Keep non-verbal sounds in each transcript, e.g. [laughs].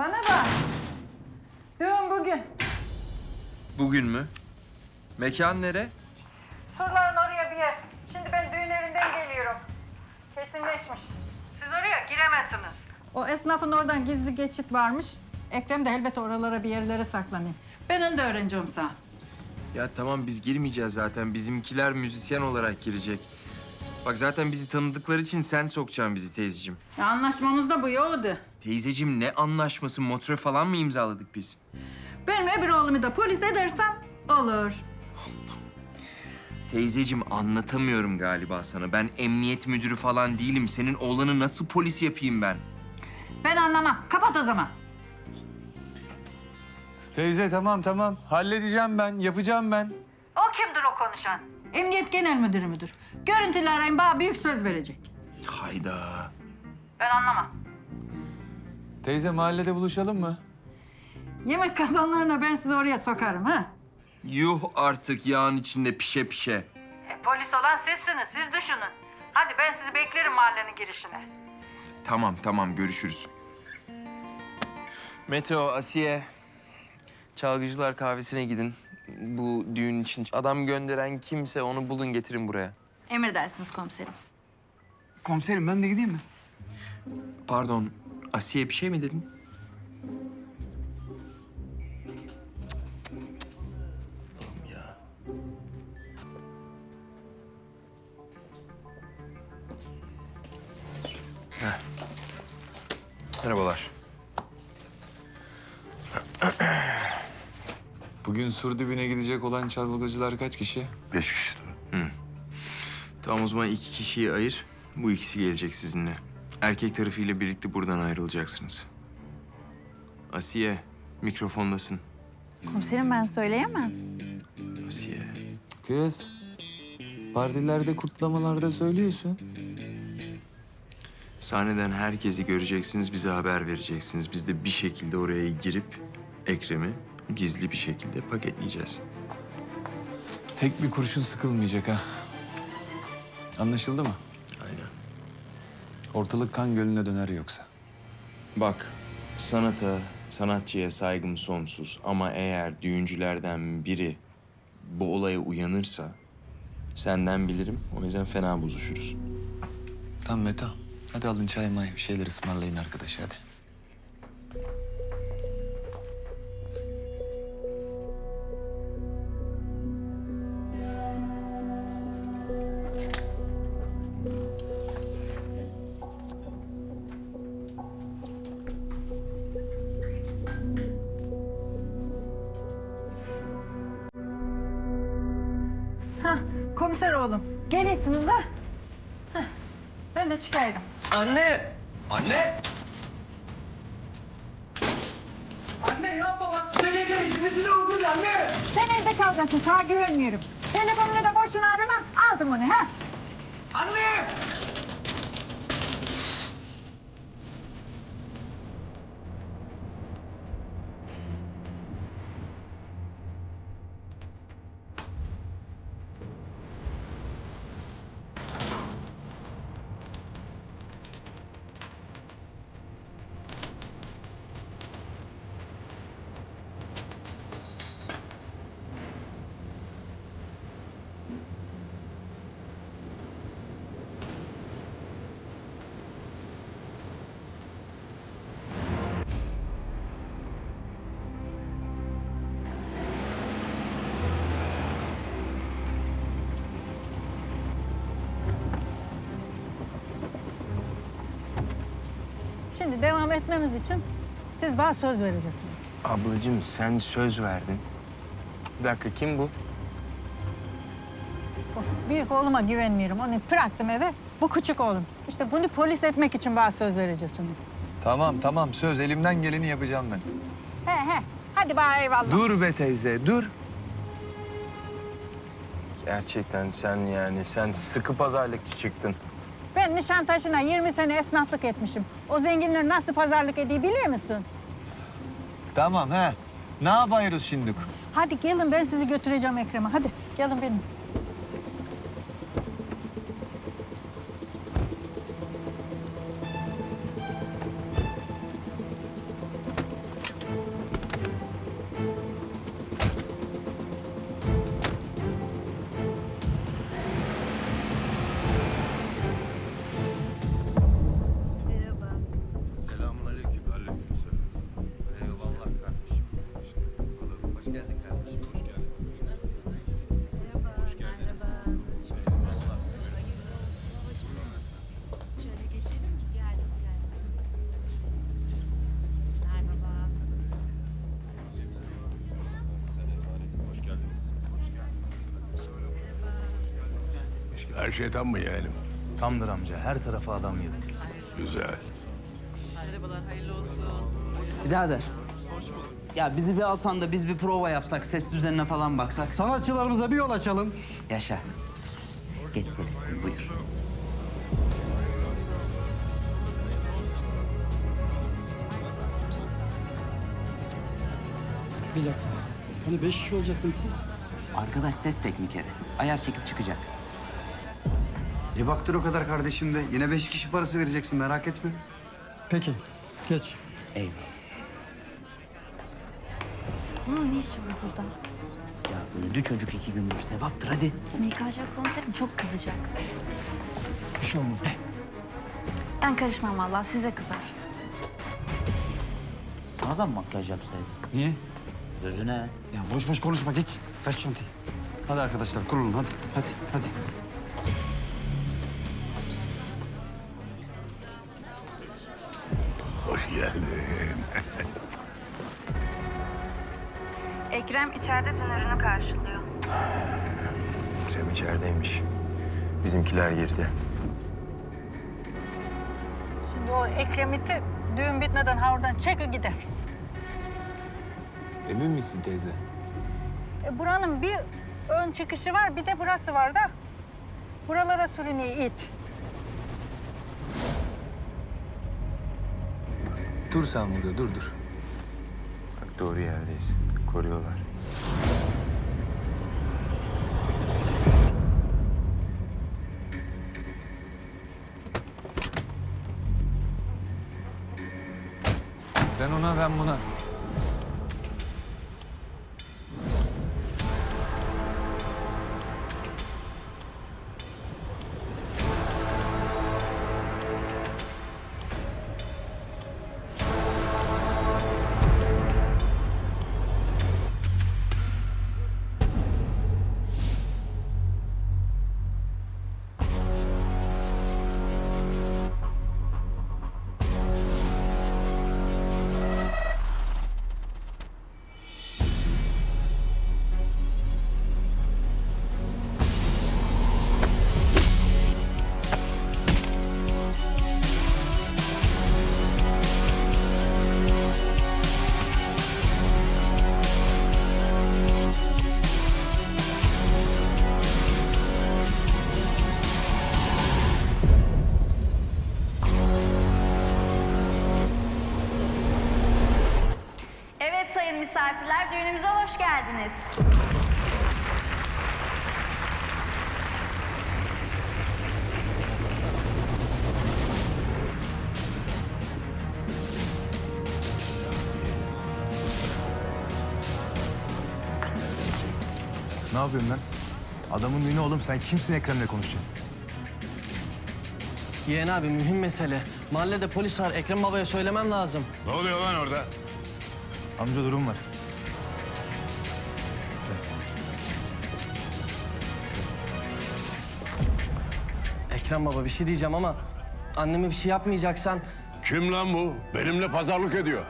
Bana bak. Düğün bugün. Bugün mü? Mekan nere? Surların oraya bir yer. Şimdi ben düğün evinden geliyorum. Kesinleşmiş. Siz oraya giremezsiniz. O esnafın oradan gizli geçit varmış. Ekrem de elbet oralara bir yerlere saklanıyor. Ben onu da öğreneceğim sana. Ya tamam biz girmeyeceğiz zaten. Bizimkiler müzisyen olarak girecek. Bak zaten bizi tanıdıkları için sen sokacaksın bizi teyzeciğim. Ya anlaşmamız da bu yoktu. Teyzeciğim ne anlaşması? Motre falan mı imzaladık biz? Benim öbür oğlumu da polis edersen olur. Teyzeciğim anlatamıyorum galiba sana. Ben emniyet müdürü falan değilim. Senin oğlanı nasıl polis yapayım ben? Ben anlamam. Kapat o zaman. Teyze tamam tamam. Halledeceğim ben, yapacağım ben. O kimdir o konuşan? Emniyet Genel Müdürü müdür. Görüntülü arayın bana büyük söz verecek. Hayda. Ben anlamam. Teyze mahallede buluşalım mı? Yemek kazanlarına ben sizi oraya sokarım ha. Yuh artık yağın içinde pişe pişe. E, polis olan sizsiniz. Siz düşünün. Hadi ben sizi beklerim mahallenin girişine. Tamam tamam görüşürüz. Meteo, Asiye. Çalgıcılar kahvesine gidin. Bu düğün için adam gönderen kimse onu bulun getirin buraya. Emredersiniz komiserim. Komiserim ben de gideyim mi? Pardon, Asiye bir şey mi dedin? Allah'ım ya. Heh. Merhabalar. Bugün sur dibine gidecek olan çalgıcılar kaç kişi? Beş kişi. Tamam o zaman iki kişiyi ayır. Bu ikisi gelecek sizinle. Erkek tarafıyla birlikte buradan ayrılacaksınız. Asiye, mikrofondasın. Komiserim ben söyleyemem. Asiye. Kız, partilerde, kutlamalarda söylüyorsun. Sahneden herkesi göreceksiniz, bize haber vereceksiniz. Biz de bir şekilde oraya girip Ekrem'i gizli bir şekilde paketleyeceğiz. Tek bir kurşun sıkılmayacak ha. Anlaşıldı mı? Ortalık kan gölüne döner yoksa. Bak, sanata, sanatçıya saygım sonsuz. Ama eğer düğüncülerden biri bu olaya uyanırsa senden bilirim. O yüzden fena bozuşuruz. Tamam Meta. Hadi alın çay may bir şeyler ısmarlayın arkadaş hadi. Oğlum. Geliyorsunuz da. Hah, ben de çıkaydım. Anne! Anne! Anne yapma bak. Seni de ikimizin oldu anne. Sen evde kalacaksın. Sana güvenmiyorum. Telefonunu da boşuna arama. Aldım onu ha. Anne! Şimdi devam etmemiz için siz bana söz vereceksiniz. Ablacığım sen söz verdin. Bir dakika kim bu? Oh, Büyük oğluma güvenmiyorum. Onu bıraktım eve. Bu küçük oğlum. İşte bunu polis etmek için bana söz vereceksiniz. Tamam tamam söz elimden geleni yapacağım ben. He he. Hadi bana eyvallah. Dur be teyze dur. Gerçekten sen yani sen sıkı pazarlıkçı çıktın. Ben Nişantaşı'na 20 sene esnaflık etmişim. O zenginler nasıl pazarlık ediyor biliyor musun? Tamam he. Ne yapıyoruz şimdi? Hadi gelin ben sizi götüreceğim Ekrem'e. Hadi gelin benim. Her şey tam mı yeğenim? Tamdır amca. Her tarafa adam yedik. Güzel. Birader. Ya bizi bir alsan da biz bir prova yapsak, ses düzenine falan baksak. Sanatçılarımıza bir yol açalım. Yaşa. Geç solistim buyur. Bir dakika. Hani beş kişi olacaktınız siz? Arkadaş ses teknikeri. Ayar çekip çıkacak. E baktır o kadar kardeşim de. Yine beş kişi parası vereceksin merak etme. Peki. Geç. Eyvallah. Bunun ne işi var burada? Ya öldü çocuk iki gündür. Sevaptır hadi. MKŞ komiserim çok kızacak. Bir şey olmaz. Ben karışmam vallahi size kızar. Sana da mı makyaj yapsaydı? Niye? Gözüne. Ya boş boş konuşma geç. Ver çantayı. Hadi arkadaşlar kurulun hadi. Hadi hadi. Geldin. [laughs] Ekrem içeride dünürünü karşılıyor. Cem içerideymiş. Bizimkiler girdi. Şimdi o Ekrem iti düğün bitmeden ha oradan çeki gider. Emin misin teyze? E, buranın bir ön çıkışı var bir de burası var da. Buralara sürünüyor it. Dur sen burada dur dur. Bak doğru yerdeyiz. Koruyorlar. Sen ona ben buna. Düğünümüze hoş geldiniz. Ne yapıyorsun lan? Adamın düğünü oğlum. Sen kimsin Ekrem'le konuşacaksın? Yeğen abi mühim mesele. Mahallede polis var. Ekrem babaya söylemem lazım. Ne oluyor lan orada? Amca durum var. Ekrem baba bir şey diyeceğim ama anneme bir şey yapmayacaksan Kim lan bu? Benimle pazarlık ediyor.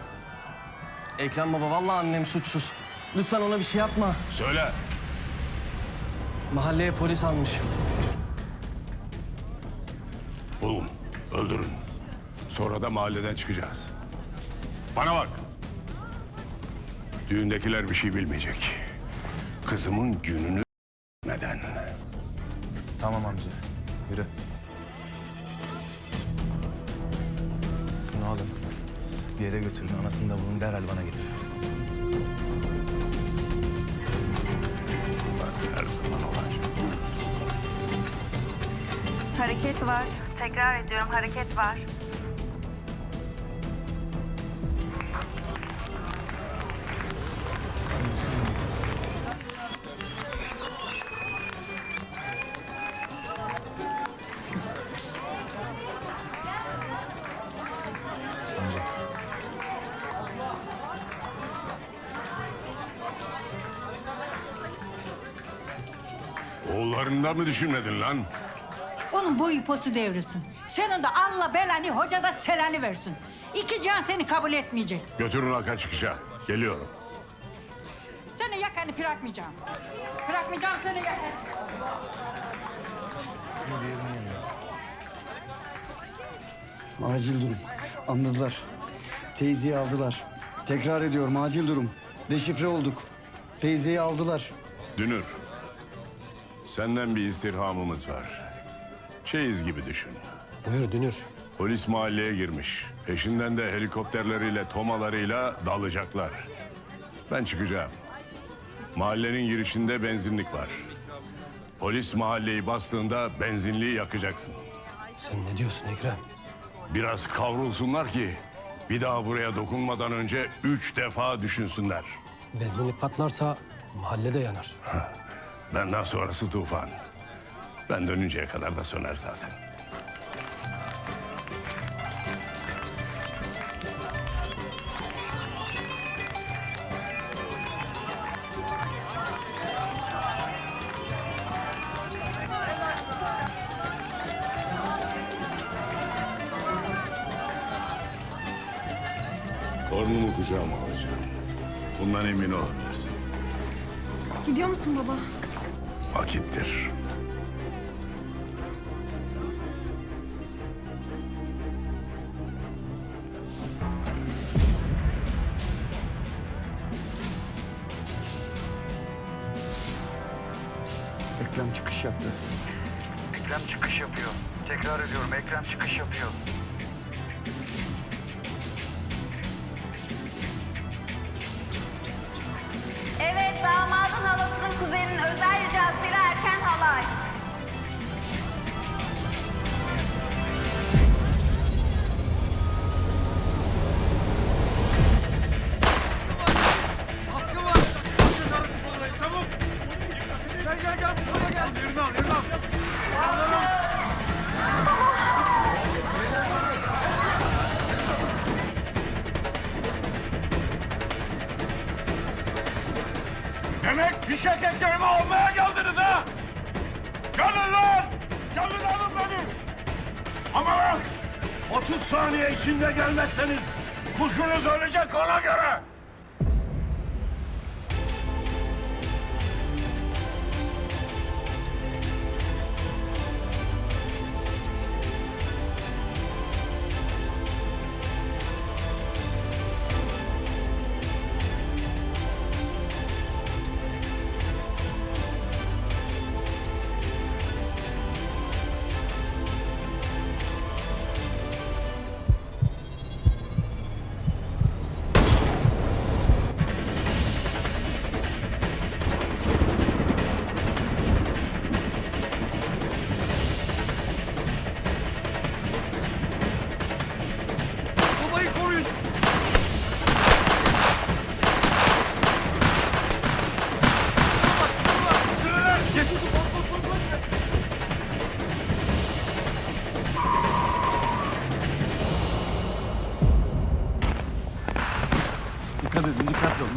Ekrem baba vallahi annem suçsuz. Lütfen ona bir şey yapma. Söyle. Mahalleye polis almış. Bulun, öldürün. Sonra da mahalleden çıkacağız. Bana bak. Düğündekiler bir şey bilmeyecek. Kızımın gününü neden? Tamam amca. Yürü. Alın. Bir yere götürün. Anasını da bulun. Derhal bana getirin. Olacak. Hareket var. Tekrar ediyorum hareket var. Oğullarından mı düşünmedin lan? Onun boyu posu devrilsin. Senin de Allah belanı hoca da selani versin. İki can seni kabul etmeyecek. Götürün arka çıkışa. Geliyorum. Seni yakanı bırakmayacağım. Bırakmayacağım seni yakanı. Acil durum. Anladılar. Teyzeyi aldılar. Tekrar ediyorum acil durum. Deşifre olduk. Teyzeyi aldılar. Dünür. Senden bir istirhamımız var. Çeyiz gibi düşün. Buyur Dünür. Polis mahalleye girmiş. Peşinden de helikopterleriyle, tomalarıyla dalacaklar. Ben çıkacağım. Mahallenin girişinde benzinlik var. Polis mahalleyi bastığında benzinliği yakacaksın. Sen ne diyorsun Ekrem? Biraz kavrulsunlar ki bir daha buraya dokunmadan önce üç defa düşünsünler. Benzinlik patlarsa mahallede yanar. Benden sonrası tufan. Ben dönünceye kadar da söner zaten. Torunumu kucağıma alacağım. Bundan emin olabilirsin. Gidiyor musun baba? Vakittir. Ekrem çıkış yaptı. Ekrem çıkış yapıyor. Tekrar ediyorum Ekrem çıkış yapıyor. Evet, damadın halasının kuzeninin özel ricasıyla halay. Demek fişek ekmeğimi almaya geldiniz ha? Gelin lan! Gelin alın beni! Ama bak! 30 saniye içinde gelmezseniz kuşunuz ölecek ona göre!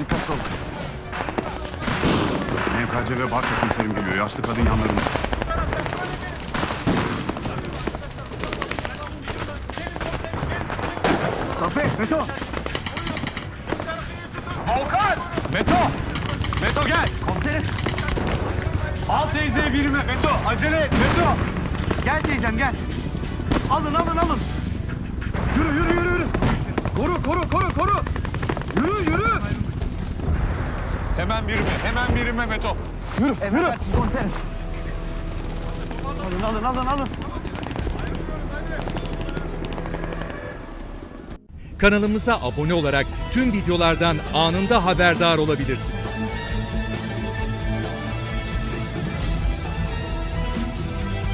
Dikkatli ol dikkatli ol. MKC ve Bahçe komiserim geliyor. Yaşlı kadın yanlarında. Safi, Meto. Volkan! Meto! Meto gel! Komiserim. Al teyzeyi birime Meto! Acele et Meto! Gel teyzem gel. Alın alın alın. Yürü yürü yürü yürü! Koru koru koru koru! Yürü yürü! Hemen birime, hemen birime Meto! Yürü Emredersiniz komiserim. Alın alın alın alın. Kanalımıza abone olarak tüm videolardan anında haberdar olabilirsiniz.